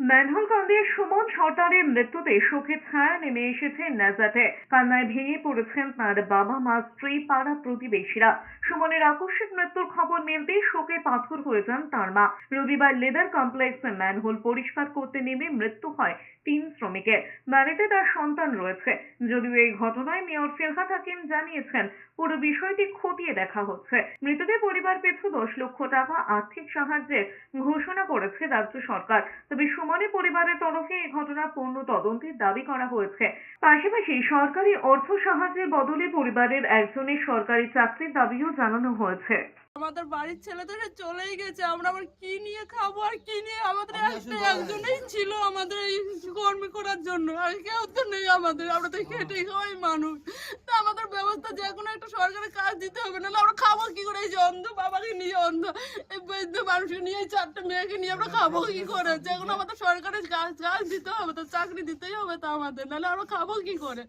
Manhole কান্দে সুমন সর্দারের মৃত্যুতে শোকের ছায়া নেমে এসেছে নাজাতে কান্নায় ভেঙে পড়েছেন তার বাবা মা, স্ত্রী, পাড়া প্রতিবেশীরা। সুমনের আকস্মিক মৃত্যুর খবর মিলতেই শোকে পাথর হয়ে যান তার মা। রবিবার লেদার কমপ্লেক্সে ম্যানহোল পরিষ্কার করতে নেমে মৃত্যু হয় তিন শ্রমিকের। বাড়িতে তার সন্তান রয়েছে। যদিও এই ঘটনায় মেয়র ফিরহাদ হাকিম জানিয়েছেন, পুরো বিষয়টি খতিয়ে দেখা হচ্ছে। মৃতদের পরিবার পিছু দশ লক্ষ টাকা আর্থিক সাহায্যের ঘোষণা করেছে রাজ্য সরকার। তবে সুমনের পরিবারের তরফে এই ঘটনা পূর্ণ তদন্তের দাবি করা হয়েছে। পাশাপাশি সরকারি অর্থ সাহায্যের বদলে পরিবারের একজনের সরকারি চাকরির দাবিও জানানো হয়েছে। আমাদের বাড়ির ছেলে তো চলেই গেছে। আমরা আবার কি নিয়ে খাব আর কি নিয়ে? আমাদের একজনেই ছিল আমাদের এই কর্মী করার জন্য। আর কেউ তো নেই আমাদের। আমরা তো খেটে খাওয়াই মানুষ। তা আমাদের ব্যবস্থা যে কোনো একটা সরকারের কাজ দিতে হবে। নাহলে আমরা খাব কি করে? এই যে অন্ধ বাবাকে নিয়ে অন্ধ। বৈদ্য মানুষকে নিয়ে চারটে মেয়েকে নিয়ে আমরা খাব কি করে? যেগুলো আমাদের সরকারের কাজ কাজ দিতে হবে তো চাকরি দিতেই হবে তো আমাদের, নাহলে আমরা খাব কি করে?